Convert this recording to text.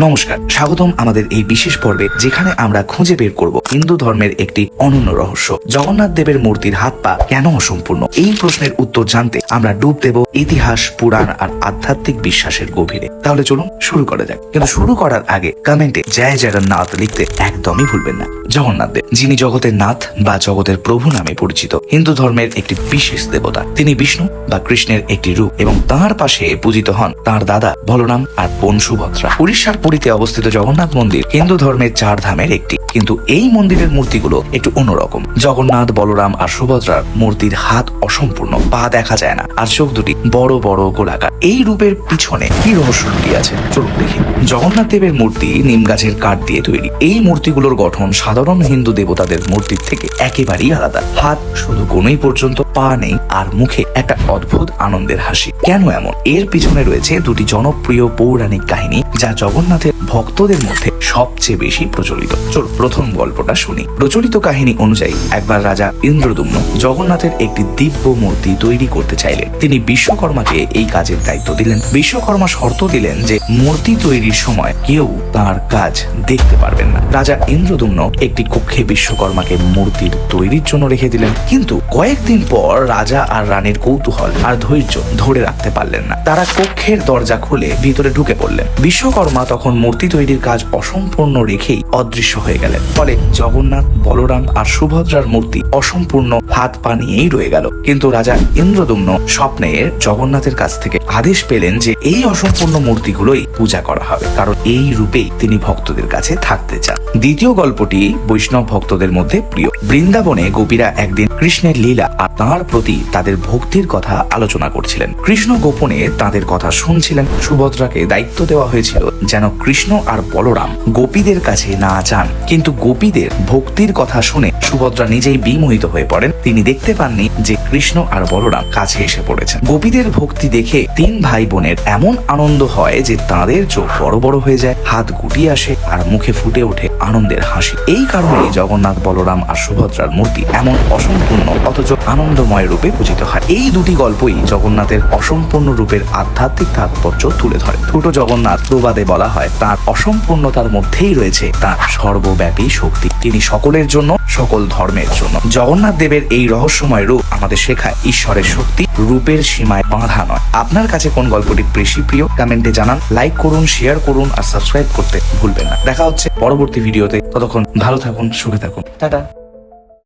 নমস্কার, স্বাগতম আমাদের এই বিশেষ পর্বে যেখানে আমরা খুঁজে বের করব হিন্দু ধর্মের একটি অনন্য রহস্য। জগন্নাথ দেবের মূর্তির হাত পা কেন অসম্পূর্ণ? এই প্রশ্নের উত্তর জানতে আমরা ডুব দেব ইতিহাস, পুরাণ আর আধ্যাত্মিক বিশ্বাসের গভীরে। তাহলে চলুন শুরু করা যাক। কিন্তু শুরু করার আগে কমেন্টে জয় জগন্নাথ লিখতে একদমই ভুলবেন না। জগন্নাথ দেব যিনি জগতের নাথ বা জগতের প্রভু নামে পরিচিত। হিন্দু ধর্মের একটি বিশেষ দেবতা। তিনি বিষ্ণু বা কৃষ্ণের একটি রূপ এবং তার পাশে পূজিত হন তার দাদা বলরাম আর বোন সুভদ্রা। উড়িষ্যার পুরীতে অবস্থিত জগন্নাথ মন্দির হিন্দু ধর্মের চার ধামের একটি। কিন্তু এই মন্দিরের মূর্তিগুলো একটু অন্যরকম। জগন্নাথ, বলরাম আর সুভদ্রার মূর্তির হাত অসম্পূর্ণ, পা দেখা যায় না আর চোখ দুটি বড় বড় গোলাকার। এই রূপের পিছনে কি রহস্য লুকিয়ে আছে? চলুন দেখি। জগন্নাথ দেবের মূর্তি নিম গাছের কাঠ দিয়ে তৈরি। এই মূর্তিগুলোর গঠন সাধারণ হিন্দু দেবতাদের মূর্তির থেকে একেবারেই আলাদা। হাত শুধু কোনোই পর্যন্ত, পা নেই, আর মুখে একটা অদ্ভুত আনন্দের হাসি। কেন এমন? এর পিছনে রয়েছে দুটি জনপ্রিয় পৌরাণিক কাহিনী, যা জগন্নাথের ভক্তদের মধ্যে সবচেয়ে বেশি প্রচলিত। চল প্রথম গল্পটা শুনি। প্রচলিত কাহিনী অনুযায়ী, একবার রাজা ইন্দ্রদুম্ন জগন্নাথের একটি দিব্য মূর্তি তৈরি করতে চাইলেন। তিনি বিশ্বকর্মাকে এই কাজের দায়িত্ব দিলেন। বিশ্বকর্মা শর্ত দিলেন যে, মূর্তি তৈরির সময় কেউ তার কাজ দেখতে পারবেন না। রাজা ইন্দ্রদুম্ন একটি কক্ষে বিশ্বকর্মাকে মূর্তির তৈরির জন্য রেখে দিলেন। কিন্তু কয়েকদিন পর রাজা আর রানীর কৌতূহল আর ধৈর্য ধরে রাখতে পারলেন না। তারা কক্ষের দরজা খুলে ভিতরে ঢুকে পড়লেন। বিশ্বকর্মা তখন মূর্তি তৈরির কাজ অসম্পূর্ণ রেখেই অদৃশ্য হয়ে গেলেন। ফলে জগন্নাথ, বলরাম আর সুভদ্রার মূর্তি অসম্পূর্ণ হাত পা নিয়েই রয়ে গেল। কিন্তু রাজা ইন্দ্রদুম্ন স্বপ্নে জগন্নাথের কাছ থেকে আদেশ পেলেন যে এই অসম্পূর্ণ মূর্তিগুলোই পূজা করা হবে। কারণ এই রূপেই তিনি ভক্তদের কাছে থাকতে চান। দ্বিতীয় গল্পটি বৈষ্ণব ভক্তদের মধ্যে প্রিয়। বৃন্দাবনে গোপীরা একদিন কৃষ্ণের লীলা আর তাঁর প্রতি তাদের ভক্তির কথা আলোচনা করছিলেন। কৃষ্ণ গোপনে তাদের কথা শুনছিলেন। সুভদ্রাকে দায়িত্ব দেওয়া হয়েছিল যেন কৃষ্ণ আর বলরাম গোপীদের কাছে না যান। কিন্তু গোপীদের ভক্তির কথা শুনে সুভদ্রা নিজেই বিমোহিত হয়ে পড়েন। তিনি দেখতে পাননি যে কৃষ্ণ আর বলরাম কাছে এসে পড়েছেন। গোপীদের ভক্তি দেখে তিন ভাই বোনের এমন আনন্দ হয় যে তাদের চোখ বড় বড় হয়ে যায়, হাত গুটিয়ে আসে আর মুখে ফুটে ওঠে আনন্দের হাসি। এই কারণে জগন্নাথ বলরাম আর সুভদ্রার মূর্তি এমন অসম্পূর্ণ, অথচ আনন্দময় রূপে পূজিত হয়। এই দুটি গল্পই জগন্নাথের অসম্পূর্ণ রূপের আধ্যাত্মিক তাৎপর্য তুলে ধরে। ছোট জগন্নাথ প্রবাদে বলা হয়, তার অসম্পূর্ণতার মধ্যেই রয়েছে তার সর্বব্যাপী শক্তি। তিনি সকলের জন্য, সকল ধর্মের জন্য। জগন্নাথ দেবের এই রহস্যময় রূপ আমাদের শেখায় ঈশ্বরের শক্তি, রূপের সীমায় বাঁধা নয়। আপনার কাছে কোন গল্পটি বেশি প্রিয়, কমেন্টে জানান। লাইক করুন, শেয়ার করুন আর সাবস্ক্রাইব করতে ভুলবেন না। দেখা হচ্ছে পরবর্তী ভিডিওতে। ততক্ষণ ভালো থাকুন সুখে থাকুন। টাটা।